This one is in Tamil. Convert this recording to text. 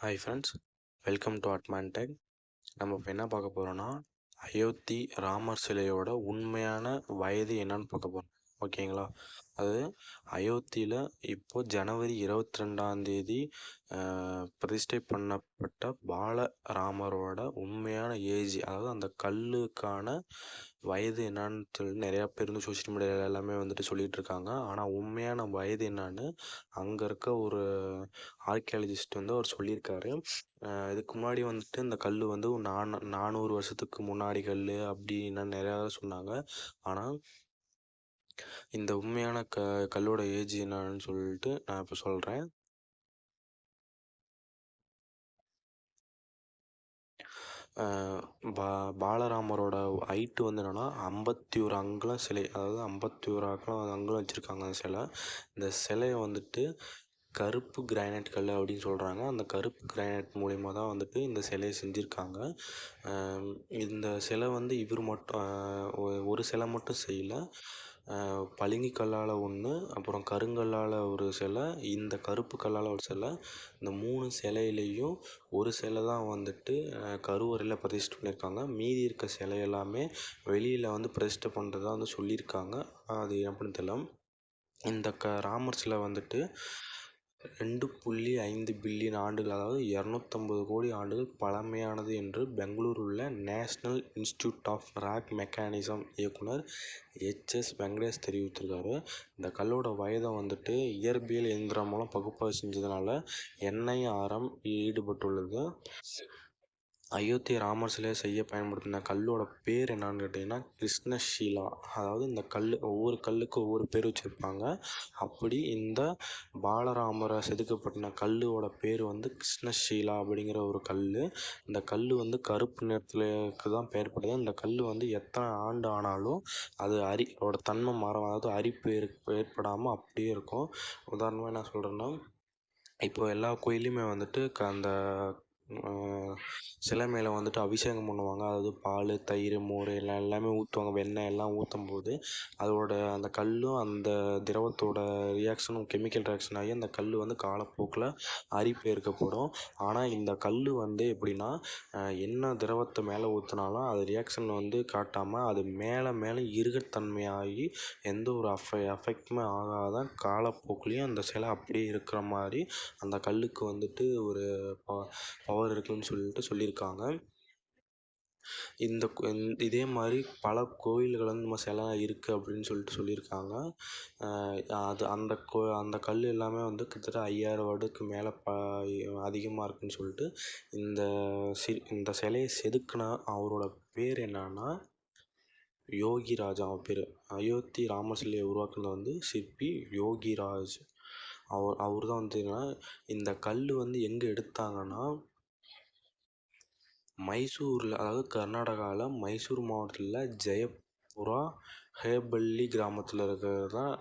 ஹாய் ஃப்ரெண்ட்ஸ் வெல்கம் டு அட்மான்டெக் நம்ம இப்போ என்ன பார்க்க போகிறோன்னா அயோத்தி ராமர் சிலையோட உண்மையான வயது என்னன்னு பார்க்க போகிறோம் ஓகேங்களா அது அயோத்தியில் இப்போ ஜனவரி இருபத்தி ரெண்டாம் தேதி பிரதிஷ்டை பண்ணப்பட்ட பால ராமரோட உண்மையான ஏஜ் அதாவது அந்த கல்லுக்கான வயது என்னான்னு சொல்லி நிறையா பேர் வந்து சோஷியல் மீடியாவில் எல்லாமே வந்துட்டு சொல்லிகிட்டு இருக்காங்க. ஆனால் உண்மையான வயது என்னான்னு அங்கே இருக்க ஒரு ஆர்கியாலஜிஸ்ட் வந்து அவர் சொல்லியிருக்காரு. இதுக்கு முன்னாடி வந்துட்டு இந்த கல் வந்து நானூறு வருஷத்துக்கு முன்னாடி கல் அப்படின்னா நிறையா சொன்னாங்க. ஆனால் இந்த உண்மையான க கல்லோட ஏஜ் என்னன்னு சொல்லிட்டு நான் இப்போ சொல்கிறேன் பா பாலராமரோட ஹைட்டு வந்து என்னென்னா ஐம்பத்தி ஒரு அங்குலம் சிலை அதாவது ஐம்பத்தி ஒரு அங்குலம் அங்குலம் வச்சுருக்காங்க அந்த சிலை. இந்த சிலையை வந்துட்டு கருப்பு கிரானைட் கல் அப்படின்னு சொல்கிறாங்க அந்த கருப்பு கிரானைட் மூலிமா தான் வந்துட்டு இந்த சிலையை செஞ்சுருக்காங்க. இந்த சிலை வந்து இவர் மட்டும் ஒரு சிலை மட்டும் செய்யலை. பளிங்கு கல்லால் ஒன்று அப்புறம் கருங்கல்லால் ஒரு சிலை இந்த கருப்பு கல்லால் ஒரு சிலை இந்த மூணு சிலையிலையும் ஒரு சிலை தான் வந்துட்டு கருவறையில் பிரதிஷ்டை பண்ணியிருக்காங்க மீதி இருக்க சிலை எல்லாமே வெளியில் வந்து பிரதிஷ்டை பண்ணுறதா வந்து சொல்லியிருக்காங்க அது எப்படின்னு தெரியல. இந்த க ராமர் சிலை வந்துட்டு ரெண்டு புள்ளி ஐந்து பில்லியன் ஆண்டுகள் அதாவது இரநூத்தம்பது கோடி ஆண்டுகள் பழமையானது என்று பெங்களூர் உள்ள national institute of rock mechanism இயக்குனர் எச்எஸ் வெங்கடேஷ் தெரிவித்திருக்காரு. இந்த கல்லோட வயதை வந்துட்டு இயற்பியல் இயந்திரம் மூலம் பகுப்பாய்வு செஞ்சதுனால என்ஐஆர்எம் ஈடுபட்டுள்ளது. அயோத்தி ராமர் சிலையை செய்ய பயன்படுத்தின கல்லோட பேர் என்னன்னு கேட்டிங்கன்னா கிருஷ்ணஷீலா. அதாவது இந்த கல் ஒவ்வொரு கல்லுக்கும் ஒவ்வொரு பேர் வச்சுருப்பாங்க. அப்படி இந்த பாலராமரை செதுக்கப்பட்டின கல்லோட பேர் வந்து கிருஷ்ணஷீலா அப்படிங்கிற ஒரு கல் இந்த கல் வந்து கருப்பு நிறத்துலக்கு தான் பெயர்படுது இந்த கல் வந்து எத்தனை ஆண்டு ஆனாலும் அது அரி அதோட தன்மை மாறும் அதாவது அரிப்பு ஏற்படாமல் அப்படியே இருக்கும். உதாரணமாக என்ன சொல்கிறேன்னா இப்போ எல்லா கோயில்லையுமே வந்துட்டு க அந்த சிலை மேலே வந்துட்டு அபிஷேகம் பண்ணுவாங்க. அதாவது பால் தயிர் மோர் எல்லாம் எல்லாமே ஊற்றுவாங்க வெண்ணெய் எல்லாம் ஊற்றும் போது அதோட அந்த கல்லும் அந்த திரவத்தோட ரியாக்ஷனும் கெமிக்கல் ரியாக்ஷன் ஆகி அந்த கல் வந்து காலப்போக்கில் அரிப்பு ஏற்கப்படும் ஆனால் இந்த கல் வந்து எப்படின்னா என்ன திரவத்தை மேலே ஊற்றினாலும் அது ரியாக்ஷன் வந்து காட்டாமல் அது மேலே மேலே இருகத்தன்மையாகி எந்த ஒரு அஃபெ அஃபெக்ட்டுமே ஆகாதான் காலப்போக்குலேயும் அந்த சிலை அப்படியே இருக்கிற மாதிரி அந்த கல்லுக்கு வந்துட்டு ஒரு ப பவர் இருக்குதுன்னு சொல்லிட்டு சொல்லியிருக்காங்க. இந்த இதே மாதிரி பல கோயில்கள் வந்து நம்ம சிலை இருக்குது அப்படின்னு சொல்லிட்டு சொல்லியிருக்காங்க. அது அந்த கோ அந்த கல் எல்லாமே வந்து கிட்டத்தட்ட ஐயாயிரம் வருடத்துக்கு மேலே ப அதிகமாக இருக்குன்னு சொல்லிட்டு இந்த சி இந்த சிலையை செதுக்கின அவரோட பேர் என்னன்னா யோகிராஜ் அவன் பேர். அயோத்தி ராமர் சிலையை உருவாக்குனது வந்து சிற்பி யோகிராஜ். அவர் அவர் தான் வந்து இந்த கல் வந்து எங்கே எடுத்தாங்கன்னா மைசூரில் அதாவது கர்நாடகாவில் மைசூர் மாவட்டத்தில் ஜெயபுரா ஹேபள்ளி கிராமத்தில் இருக்கிறது தான்